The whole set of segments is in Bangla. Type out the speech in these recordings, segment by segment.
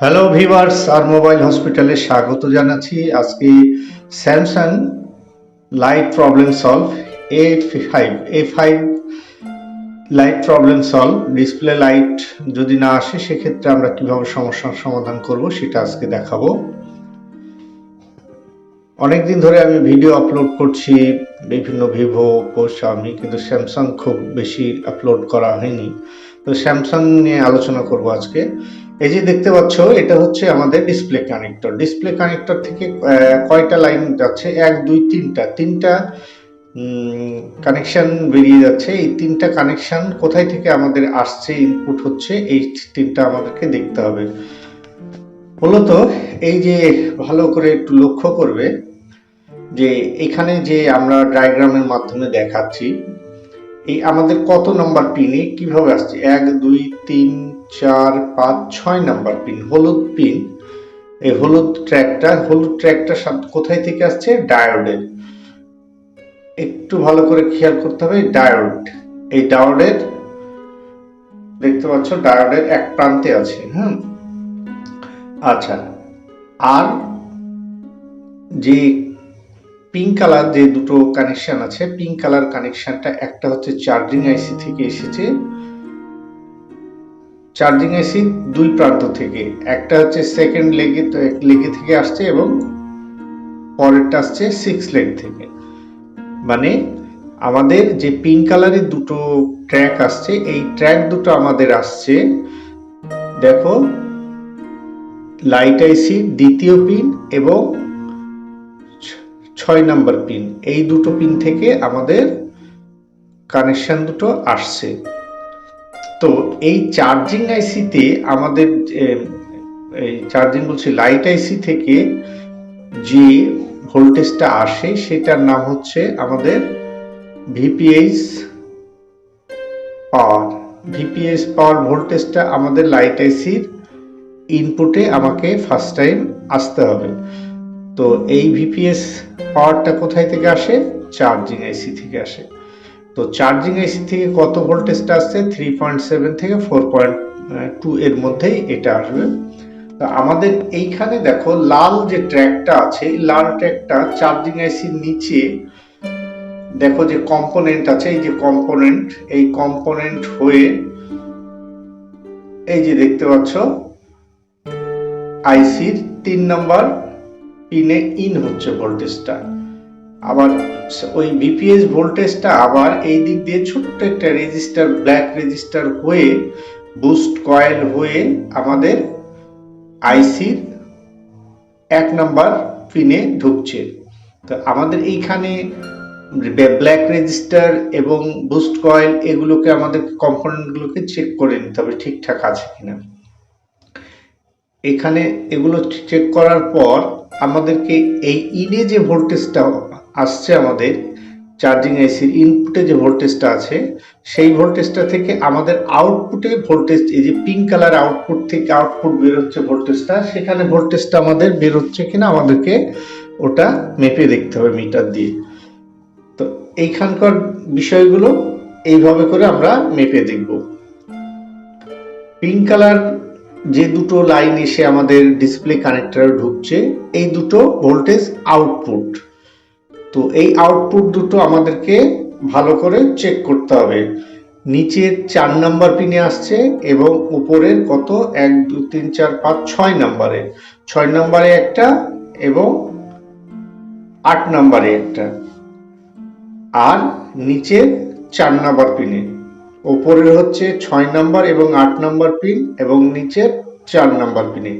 হ্যালো ভিভার্স আর মোবাইল হসপিটালে স্বাগত জানাচ্ছি আজকে Samsung light problem solve A five A five light problem solve display light যদি না আসে, সেক্ষেত্রে আমরা কীভাবে সমস্যার সমাধান করব সেটা আজকে দেখাবো। অনেকদিন ধরে আমি ভিডিও আপলোড করছি, বিভিন্ন ভিভো শাওমি কিন্তু স্যামসাং খুব বেশি আপলোড করা হয়নি। তো স্যামসাং নিয়ে আলোচনা করব আজকে। এই যে দেখতে পাচ্ছ, এটা হচ্ছে আমাদের ডিসপ্লে কানেক্টর ডিসপ্লে কানেক্টর থেকে কয়টা লাইন যাচ্ছে? এক, দুই, তিনটা। তিনটা কানেকশন বেরিয়ে যাচ্ছে। এই তিনটা কানেকশন কোথায় থেকে আমাদের আসছে ইনপুট হচ্ছে, এই তিনটা আমাদেরকে দেখতে হবে। মূলত এই যে ভালো করে একটু লক্ষ্য করবে যে এখানে যে আমরা ডায়াগ্রামের মাধ্যমে দেখাচ্ছি, এই আমাদের কত নম্বর পিনে কীভাবে আসছে? এক, দুই, তিন চার, পাঁচ, ছয় নাম্বার পিন, হলুদ পিন। এই হলুদ ট্র্যাকটা হলুদ ট্র্যাকটা কোথায় থেকে আসছে? ডায়োডের একটু ভালো করে খেয়াল করতে হবে ডায়োড, এই ডায়োডের, দেখতে পাচ্ছ ডায়োডের এক প্রান্তে আছে, হুম? আচ্ছা আর যে পিঙ্ক কালার যে দুটো কানেকশন আছে, পিঙ্ক কালার কানেকশনটা একটা হচ্ছে চার্জিং আইসি থেকে এসেছে। চার্জিং আইসি দুই প্রান্ত থেকে। একটা হচ্ছে সেকেন্ড লেগে তো এক লেগে থেকে আসছে এবং পরেরটা আসছে সিক্স লেগ থেকে। মানে আমাদের যে পিঙ্ক কালারের দুটো ট্র্যাক আসছে, এই ট্র্যাক দুটো আমাদের আসছে, দেখো লাইট আইসি দ্বিতীয় পিন এবং ছয় নাম্বার পিন এই দুটো পিন থেকে আমাদের কানেকশন দুটো আসছে। তো এই চার্জিং আইসিতে আমাদের এই চার্জিং বলছি লাইট আইসি থেকে যে ভোল্টেজটা আসে সেটার নাম হচ্ছে আমাদের ভিপিএইচ পাওয়ার ভিপিএস পাওয়ার ভোল্টেজটা আমাদের লাইট আইসির ইনপুটে আমাকে ফার্স্ট টাইম আসতে হবে। তো এই ভিপিএস পাওয়ারটা কোথায় থেকে আসে? চার্জিং আইসি থেকে আসে। তো চার্জিং আইসি থেকে কত ভোল্টেজটা আসছে থ্রি পয়েন্ট সেভেন থেকে ফোর পয়েন্ট টু এর মধ্যেই এটা আসবে। তো আমাদের এইখানে দেখো, লাল যে ট্র্যাকটা আছে, এই লাল ট্র্যাকটা চার্জিং আইসির নিচে, দেখো যে কম্পোনেন্ট আছে, এই যে কম্পোনেন্ট এই কম্পোনেন্ট হয়ে এই যে দেখতে পাচ্ছ আইসির তিন নম্বর পিনে ইন হচ্ছে ভোল্টেজটা আবার ওই বিপিএস ভোল্টেজটা আবার এই দিক দিয়ে ছোট্ট একটা রেজিস্টার ব্ল্যাক রেজিস্টার হয়ে বুস্ট কয়েল হয়ে আমাদের আইসির এক নাম্বার পিনে ঢুকছে। তো আমাদের এইখানে ব্ল্যাক রেজিস্টার এবং বুস্ট কয়েল এগুলোকে আমাদের কম্পোনেন্টগুলোকে চেক করে নিতে হবে, ঠিকঠাক আছে কিনা। এখানে এগুলো চেক করার পর আমাদেরকে এই ইনে যে ভোল্টেজটা আসছে আমাদের চার্জিং এসির ইনপুটে যে ভোল্টেজটা আছে, সেই ভোল্টেজটা থেকে আমাদের আউটপুটে ভোল্টেজ, এই যে পিঙ্ক কালার আউটপুট থেকে আউটপুট বেরোচ্ছে ভোল্টেজটা, সেখানে ভোল্টেজটা আমাদের বেরোচ্ছে কিনা আমাদেরকে ওটা মেপে দেখতে হবে মিটার দিয়ে। তো এইখানকার বিষয়গুলো এইভাবে করে আমরা মেপে দেখব। পিঙ্ক কালার যে দুটো লাইন এসে আমাদের ডিসপ্লে কানেক্টরে ঢুকছে, এই দুটো ভোল্টেজ আউটপুট তো এই আউটপুট দুটো আমাদেরকে ভালো করে চেক করতে হবে। নিচের চার নাম্বার পিনে আসছে এবং উপরের কত? এক দু তিন, চার, পাঁচ, ছয় নাম্বারে ছয় নাম্বারে একটা এবং আট নাম্বারে একটা। আর নিচের চার নাম্বার পিনে ওপরের হচ্ছে ছয় নাম্বার এবং আট নাম্বার পিন এবং নিচের চার নাম্বার পিনে।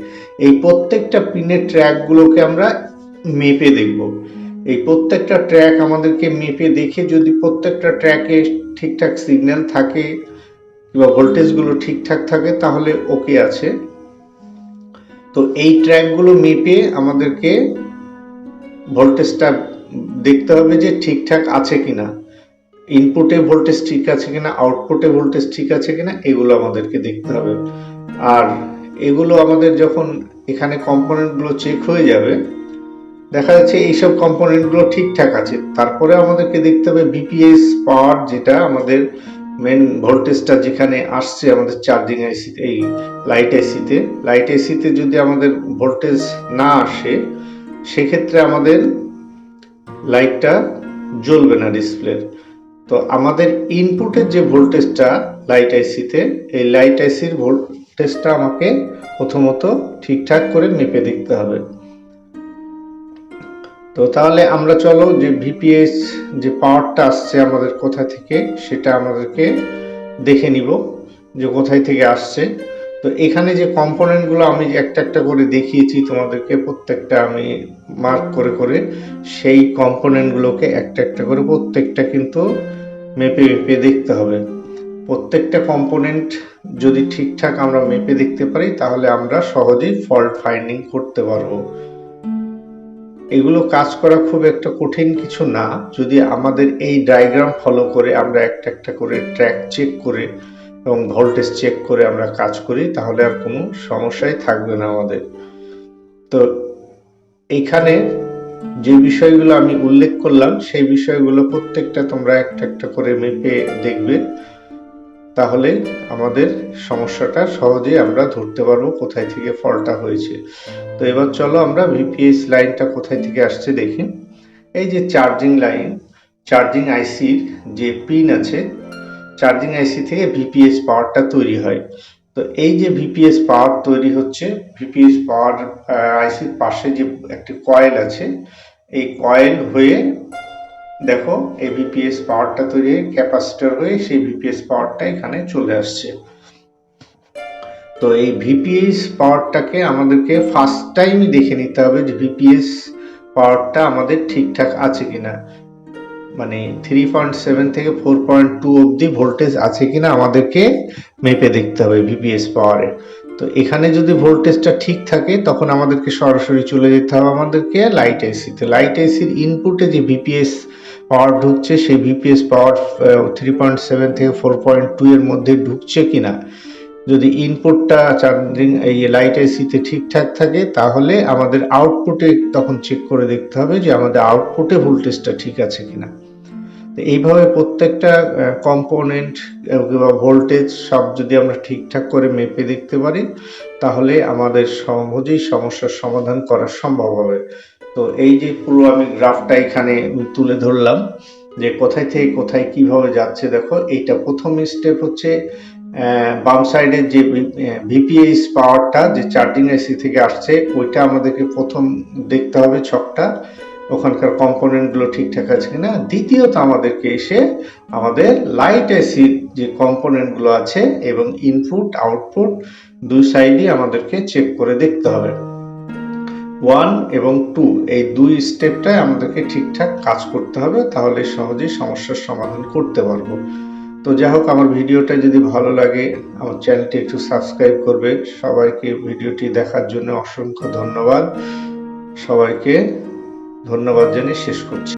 এই প্রত্যেকটা পিনের ট্র্যাকগুলোকে আমরা মেপে দেখব। এই প্রত্যেকটা ট্র্যাক আমাদেরকে মেপে দেখে যদি প্রত্যেকটা ট্র্যাকে ঠিকঠাক সিগন্যাল থাকে কিংবা ভোল্টেজগুলো ঠিকঠাক থাকে, তাহলে ওকে আছে। তো এই ট্র্যাকগুলো মেপে আমাদেরকে ভোল্টেজটা দেখতে হবে যে ঠিকঠাক আছে কিনা। ইনপুটে ভোল্টেজ ঠিক আছে কিনা আউটপুটে ভোল্টেজ ঠিক আছে কিনা, এগুলো আমাদেরকে দেখতে হবে। আর এগুলো আমাদের যখন এখানে কম্পোনেন্টগুলো চেক হয়ে যাবে, দেখা যাচ্ছে এইসব কম্পোনেন্টগুলো ঠিকঠাক আছে। তারপরে আমাদেরকে দেখতে হবে বিপিএস পাওয়ার যেটা আমাদের মেন ভোল্টেজটা যেখানে আসছে আমাদের চার্জিং আইসি এই লাইট আইসিতে লাইট আইসিতে যদি আমাদের ভোল্টেজ না আসে, সেক্ষেত্রে আমাদের লাইটটা জ্বলবে না ডিসপ্লের তো আমাদের ইনপুটের যে ভোল্টেজটা লাইট আইসিতে এই লাইট আইসির ভোল্টেজটা আমাকে প্রথমত ঠিকঠাক করে মেপে দেখতে হবে। তো তাহলে আমরা চলো যে ভিপিএস যে পাওয়ারটা আসছে আমাদের কোথা থেকে, সেটা আমাদেরকে দেখে নিব যে কোথায় থেকে আসছে। তো এখানে যে কম্পোনেন্টগুলো আমি একটা একটা করে দেখিয়েছি তোমাদেরকে, প্রত্যেকটা আমি মার্ক করে করে, সেই কম্পোনেন্টগুলোকে একটা একটা করে প্রত্যেকটা কিন্তু মেপে মেপে দেখতে হবে। প্রত্যেকটা কম্পোনেন্ট যদি ঠিকঠাক আমরা মেপে দেখতে পারি, তাহলে আমরা সহজেই ফল্ট ফাইন্ডিং করতে পারব। এগুলো কাজ করা খুব একটা কঠিন কিছু না। যদি আমাদের এই ডায়াগ্রাম ফলো করে আমরা একটা একটা করে ট্র্যাক চেক করে এবং ভোল্টেজ চেক করে আমরা কাজ করি, তাহলে আর কোনো সমস্যাই থাকবে না আমাদের। তো এইখানে যে বিষয়গুলো আমি উল্লেখ করলাম, সেই বিষয়গুলো প্রত্যেকটা তোমরা একটা একটা করে মেপে দেখবে। তাহলে আমাদের সমস্যাটা সহজেই আমরা ধরতে পারব কোথায় থেকে ফলটা হয়েছে। তো এবার চলো আমরা ভিপিএস লাইনটা কোথায় থেকে আসছে দেখি। এই যে চার্জিং লাইন, চার্জিং আইসির যে পিন আছে, চার্জিং আইসি থেকে ভিপিএস পাওয়ারটা তৈরি হয়। তো এই যে ভিপিএস পাওয়ার তৈরি হচ্ছে ভিপিএস পাওয়ার আইসির পাশে যে একটি কয়েল আছে, এই কয়েল হয়ে দেখো এই ভিপিএস পাওয়ারটা তৈরি হয়ে ক্যাপাসিটার হয়ে সেই ভিপিএস পাওয়ারটা এখানে চলে আসছে। তো এই ভিপিএস পাওয়ারটাকে আমাদেরকে ফার্স্ট টাইমই দেখে নিতে হবে যে ভিপিএস পাওয়ারটা আমাদের ঠিকঠাক আছে কিনা। মানে থ্রি পয়েন্ট সেভেন থেকে ফোর পয়েন্ট টু অবধি ভোল্টেজ আছে কিনা আমাদেরকে মেপে দেখতে হবে ভিপিএস পাওয়ারে তো এখানে যদি ভোল্টেজটা ঠিক থাকে, তখন আমাদেরকে সরাসরি চলে যেতে হবে আমাদেরকে লাইট এসিতে লাইট এসির ইনপুটে যে ভিপিএস পাওয়ার ঢুকছে, সেই VPS power three point seven থেকে ফোর পয়েন্ট টু এর মধ্যে ঢুকছে কিনা। যদি ইনপুটটা চার্জিং এই লাইট এসিতে ঠিকঠাক থাকে, তাহলে আমাদের আউটপুটে তখন চেক করে দেখতে হবে যে আমাদের আউটপুটে ভোল্টেজটা ঠিক আছে কিনা। এইভাবে প্রত্যেকটা কম্পোনেন্ট বা ভোল্টেজ সব যদি আমরা ঠিকঠাক করে মেপে দেখতে পারি, তাহলে আমাদের সহজেই সমস্যার সমাধান করা সম্ভব হবে। তো এই যে পুরো আমি গ্রাফটা এখানে তুলে ধরলাম, যে কোথায় থেকে কোথায় কীভাবে যাচ্ছে, দেখো, এইটা প্রথম স্টেপ হচ্ছে বাম সাইডের যে ভিপিএস পাওয়ারটা যে চার্জিং এসি থেকে আসছে, ওইটা আমাদেরকে প্রথম দেখতে হবে ছকটা। ওখানকার কম্পোনেন্টগুলো ঠিকঠাক আছে কিনা। দ্বিতীয়ত আমাদেরকে এসে আমাদের লাইট এসির যে কম্পোনেন্টগুলো আছে এবং ইনপুট আউটপুট দুই সাইডই আমাদেরকে চেক করে দেখতে হবে। ওয়ান এবং টু এই দুই স্টেপটাই আমাদেরকে ঠিকঠাক কাজ করতে হবে, তাহলে সহজেই সমস্যার সমাধান করতে পারব। তো যাই হোক, আমার ভিডিওটা যদি ভালো লাগে, আমার চ্যানেলটি একটু সাবস্ক্রাইব করবে। সবাইকে ভিডিওটি দেখার জন্য অসংখ্য ধন্যবাদ। সবাইকে ধন্যবাদ জানিয়ে শেষ করছি।